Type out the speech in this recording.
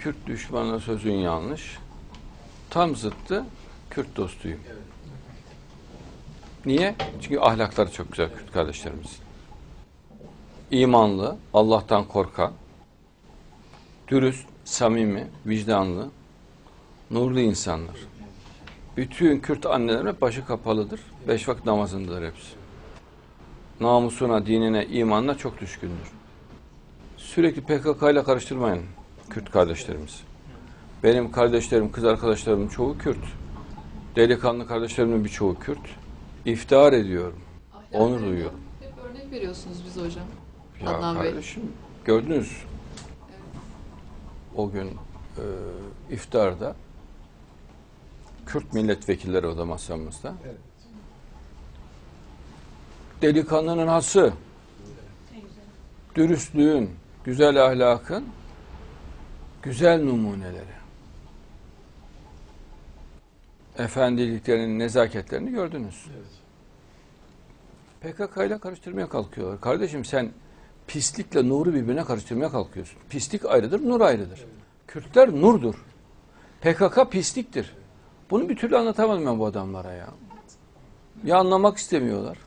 Kürt düşmanına sözün yanlış. Tam zıttı Kürt dostuyum. Niye? Çünkü ahlakları çok güzel Kürt kardeşlerimiz. İmanlı, Allah'tan korkan, dürüst, samimi, vicdanlı, nurlu insanlar. Bütün Kürt annelerin başı kapalıdır. Beş vakit namazındadır hepsi. Namusuna, dinine, imanına çok düşkündür. Sürekli PKK ile karıştırmayın Kürt kardeşlerimiz. Benim kardeşlerim, kız arkadaşlarım çoğu Kürt. Delikanlı kardeşlerimin birçoğu Kürt. İftihar ediyorum. Onur duyuyorum. Hep örnek veriyorsunuz bize hocam. Ya Adnan Bey. kardeşim gördünüz o gün e, iftarda Kürt milletvekilleri o da masamızda. Delikanlının hası, dürüstlüğün, güzel ahlakın güzel numuneleri. Efendiliklerinin nezaketlerini gördünüz. PKK ile karıştırmaya kalkıyorlar. Kardeşim sen pislikle nuru birbirine karıştırmaya kalkıyorsun. Pislik ayrıdır, nur ayrıdır. Kürtler nurdur. PKK pisliktir. Bunu bir türlü anlatamadım ben bu adamlara ya. Ya anlamak istemiyorlar.